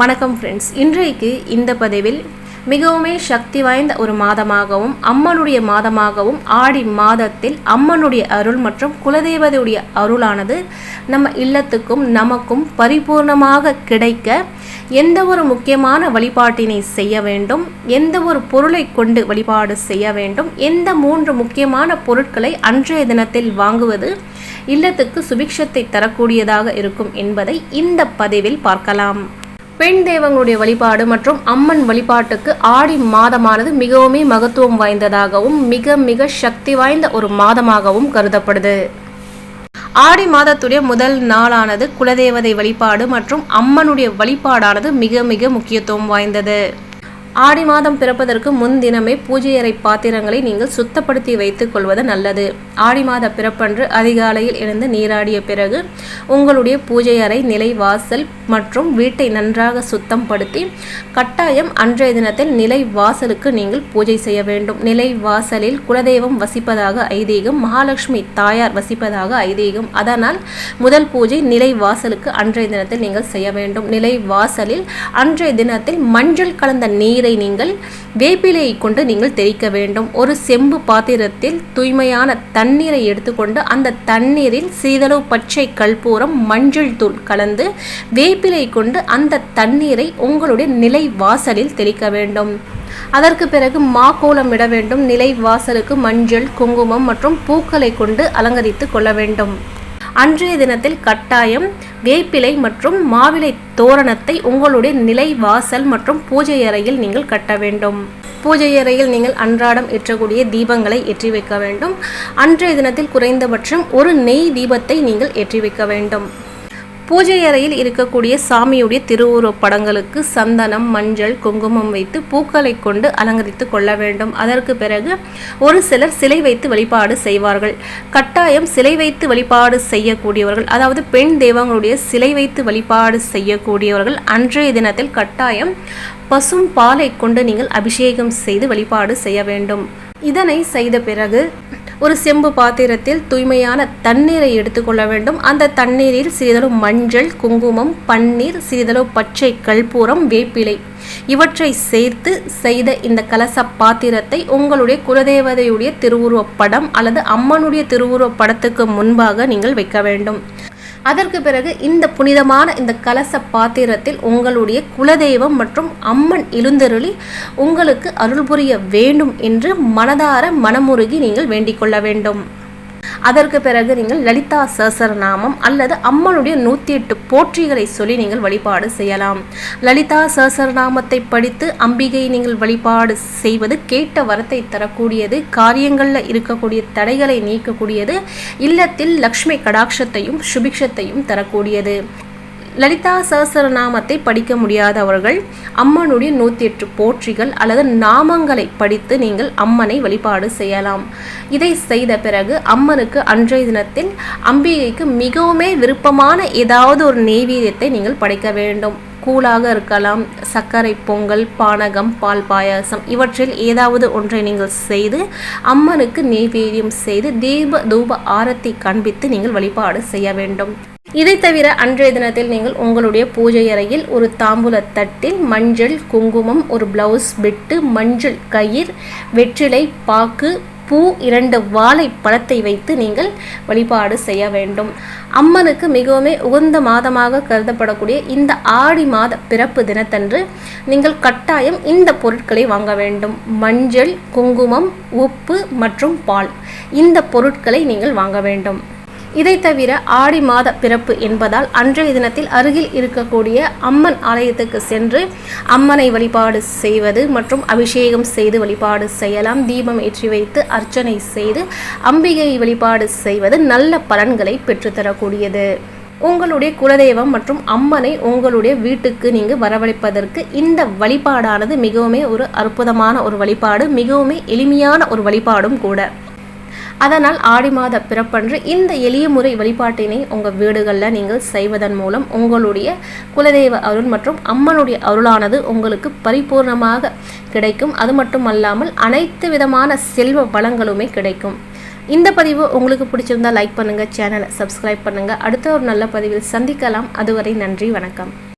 வணக்கம் ஃப்ரெண்ட்ஸ் இன்றைக்கு இந்த பதிவில் மிகவுமே சக்தி வாய்ந்த ஒரு மாதமாகவும் அம்மனுடைய மாதமாகவும் ஆடி மாதத்தில் அம்மனுடைய அருள் மற்றும் குலதெய்வதையுடைய அருளானது நம்ம இல்லத்துக்கும் நமக்கும் பரிபூர்ணமாக கிடைக்க எந்த ஒரு முக்கியமான வழிபாட்டினை செய்ய வேண்டும் எந்த ஒரு பொருளை கொண்டு வழிபாடு செய்ய வேண்டும் எந்த மூன்று முக்கியமான பொருட்களை அன்றைய தினத்தில் வாங்குவது இல்லத்துக்கு சுபிக்ஷத்தை தரக்கூடியதாக இருக்கும் என்பதை இந்த பதிவில் பார்க்கலாம். பெண் தெய்வங்களுடைய வழிபாடு மற்றும் அம்மன் வழிபாட்டுக்கு ஆடி மாதமானது மிகவுமே மகத்துவம் வாய்ந்ததாகவும் மிக மிக சக்தி வாய்ந்த ஒரு மாதமாகவும் கருதப்படுது. ஆடி மாதத்துடைய முதல் நாளானது குலதேவதை வழிபாடு மற்றும் அம்மனுடைய வழிபாடானது மிக மிக முக்கியத்துவம் வாய்ந்தது. ஆடி மாதம் பிறப்பதற்கு முன்தினமே பூஜை அறை பாத்திரங்களை நீங்கள் சுத்தப்படுத்தி வைத்துக் கொள்வது நல்லது. ஆடி மாத பிறப்பன்று அதிகாலையில் எழுந்து நீராடிய பிறகு உங்களுடைய பூஜை அறை நிலை வாசல் மற்றும் வீட்டை நன்றாக சுத்தம் படுத்தி கட்டாயம் அன்றைய தினத்தில் நிலை வாசலுக்கு நீங்கள் பூஜை செய்ய வேண்டும். நிலை வாசலில் குலதெய்வம் வசிப்பதாக ஐதீகம் மகாலட்சுமி தாயார் வசிப்பதாக ஐதீகம். அதனால் முதல் பூஜை நிலை வாசலுக்கு அன்றைய தினத்தில் நீங்கள் செய்ய வேண்டும். நிலை வாசலில் அன்றைய தினத்தில் மஞ்சள் கலந்த நீரை நீங்கள் வேப்பிலையை கொண்டு நீங்கள் தெளிக்க வேண்டும். ஒரு செம்பு பாத்திரத்தில் தூய்மையான தண்ணீரை எடுத்துக்கொண்டு அந்த தண்ணீரில் சிறிதளவு பச்சை கல்பூ கல்பூரம் மஞ்சள் தூள் கலந்து வேப்பிலை கொண்டு அந்த தண்ணீரை உங்களுடைய நிலை வாசலில் தெளிக்க வேண்டும். அதற்கு பிறகு மாக்கோலம் இட வேண்டும். நிலை வாசலுக்கு மஞ்சள் குங்குமம் மற்றும் பூக்களை கொண்டு அலங்கரித்து கொள்ள வேண்டும். அன்றைய தினத்தில் கட்டாயம் வேப்பிலை மற்றும் மாவிலை தோரணத்தை உங்களுடைய நிலை வாசல் மற்றும் பூஜை அறையில் நீங்கள் கட்ட வேண்டும். பூஜை அறையில் நீங்கள் அன்றாடம் ஏற்றக்கூடிய தீபங்களை ஏற்றி வைக்க வேண்டும். அன்றைய தினத்தில் குறைந்தபட்சம் ஒரு நெய் தீபத்தை நீங்கள் ஏற்றி வைக்க வேண்டும். பூஜை அறையில் இருக்கக்கூடிய சாமியுடைய திருவுருவ படங்களுக்கு சந்தனம் மஞ்சள் குங்குமம் வைத்து பூக்களை கொண்டு அலங்கரித்து கொள்ள வேண்டும். அதற்கு பிறகு ஒரு சிலர் சிலை வைத்து வழிபாடு செய்வார்கள். கட்டாயம் சிலை வைத்து வழிபாடு செய்யக்கூடியவர்கள் அதாவது பெண் தெய்வங்களுடைய சிலை வைத்து வழிபாடு செய்யக்கூடியவர்கள் அன்றைய தினத்தில் கட்டாயம் பசும் பாலை கொண்டு நீங்கள் அபிஷேகம் செய்து வழிபாடு செய்ய வேண்டும். இதனை செய்த பிறகு ஒரு செம்பு பாத்திரத்தில் தூய்மையான தண்ணீரை எடுத்துக்கொள்ள வேண்டும். அந்த தண்ணீரில் சிறிதளவு மஞ்சள் குங்குமம் பன்னீர் சிறிதளவு பச்சை கல்பூரம் வேப்பிலை இவற்றை சேர்த்து செய்த இந்த கலச பாத்திரத்தை உங்களுடைய குலதேவதையுடைய திருவுருவப் படம் அல்லது அம்மனுடைய திருவுருவப் படத்துக்கு முன்பாக நீங்கள் வைக்க வேண்டும். அதற்கு பிறகு இந்த புனிதமான இந்த கலச பாத்திரத்தில் உங்களுடைய குலதெய்வம் மற்றும் அம்மன் எழுந்தருளி உங்களுக்கு அருள் புரிய வேண்டும் என்று மனதார மனமுருகி நீங்கள் வேண்டிக் கொள்ள வேண்டும். அதற்கு பிறகு நீங்கள் லலிதா சஹசரநாமம் அல்லது அம்மனுடைய நூற்றி எட்டு போற்றிகளை சொல்லி நீங்கள் வழிபாடு செய்யலாம். லலிதா சஹசரநாமத்தை படித்து அம்பிகை நீங்கள் வழிபாடு செய்வது கேட்ட வரத்தை தரக்கூடியது காரியங்களில் இருக்கக்கூடிய தடைகளை நீக்கக்கூடியது இல்லத்தில் லக்ஷ்மி கடாட்சத்தையும் சுபிக்ஷத்தையும் தரக்கூடியது. லலிதா சஹசரநாமத்தை படிக்க முடியாதவர்கள் அம்மனுடைய நூற்றி எட்டு போற்றிகள் அல்லது நாமங்களை படித்து நீங்கள் அம்மனை வழிபாடு செய்யலாம். இதை செய்த பிறகு அம்மனுக்கு அன்றைய தினத்தில் அம்பிகைக்கு மிகவுமே விருப்பமான ஏதாவது ஒரு நெய்வேதியத்தை நீங்கள் படைக்க வேண்டும். கூழாக இருக்கலாம் சர்க்கரை பொங்கல் பானகம் பால் பாயாசம் இவற்றில் ஏதாவது ஒன்றை நீங்கள் செய்து அம்மனுக்கு நெய்வேதியம் செய்து தீப தூப ஆரத்தி காண்பித்து நீங்கள் வழிபாடு செய்ய வேண்டும். இதை தவிர அன்றைய தினத்தில் நீங்கள் உங்களுடைய பூஜை அறையில் ஒரு தாம்பூல தட்டில் மஞ்சள் குங்குமம் ஒரு பிளவுஸ் பிட்டு மஞ்சள் கயிர் வெற்றிலை பாக்கு பூ இரண்டு வாழை பழத்தை வைத்து நீங்கள் வழிபாடு செய்ய வேண்டும். அம்மனுக்கு மிகவும் உகந்த மாதமாக கருதப்படக்கூடிய இந்த ஆடி மாத பிறப்பு தினத்தன்று நீங்கள் கட்டாயம் இந்த பொருட்களை வாங்க வேண்டும். மஞ்சள் குங்குமம் உப்பு மற்றும் பால் இந்த பொருட்களை நீங்கள் வாங்க வேண்டும். இதை தவிர ஆடி மாத பிறப்பு என்பதால் அன்றைய தினத்தில் அருகில் இருக்கக்கூடிய அம்மன் ஆலயத்துக்கு சென்று அம்மனை வழிபாடு செய்வது மற்றும் அபிஷேகம் செய்து வழிபாடு செய்யலாம். தீபம் ஏற்றி வைத்து அர்ச்சனை செய்து அம்பிகை வழிபாடு செய்வது நல்ல பலன்களை பெற்றுத்தரக்கூடியது. உங்களுடைய குலதெய்வம் மற்றும் அம்மனை உங்களுடைய வீட்டுக்கு நீங்கள் வரவழைப்பதற்கு இந்த வழிபாடானது மிகவும் ஒரு அற்புதமான ஒரு வழிபாடு மிகவும் எளிமையான ஒரு வழிபாடும் கூட. அதனால் ஆடி மாத பிறப்பன்று இந்த எளிய முறை வழிபாட்டினை உங்கள் வீடுகளில் நீங்கள் செய்வதன் மூலம் உங்களுடைய குலதெய்வ அருள் மற்றும் அம்மனுடைய அருளானது உங்களுக்கு பரிபூர்ணமாக கிடைக்கும். அது மட்டும் அல்லாமல் அனைத்து விதமான செல்வ வளங்களுமே கிடைக்கும். இந்த பதிவு உங்களுக்கு பிடிச்சிருந்தா லைக் பண்ணுங்கள் சேனலை சப்ஸ்கிரைப் பண்ணுங்கள் அடுத்த ஒரு நல்ல பதிவில் சந்திக்கலாம். அதுவரை நன்றி வணக்கம்.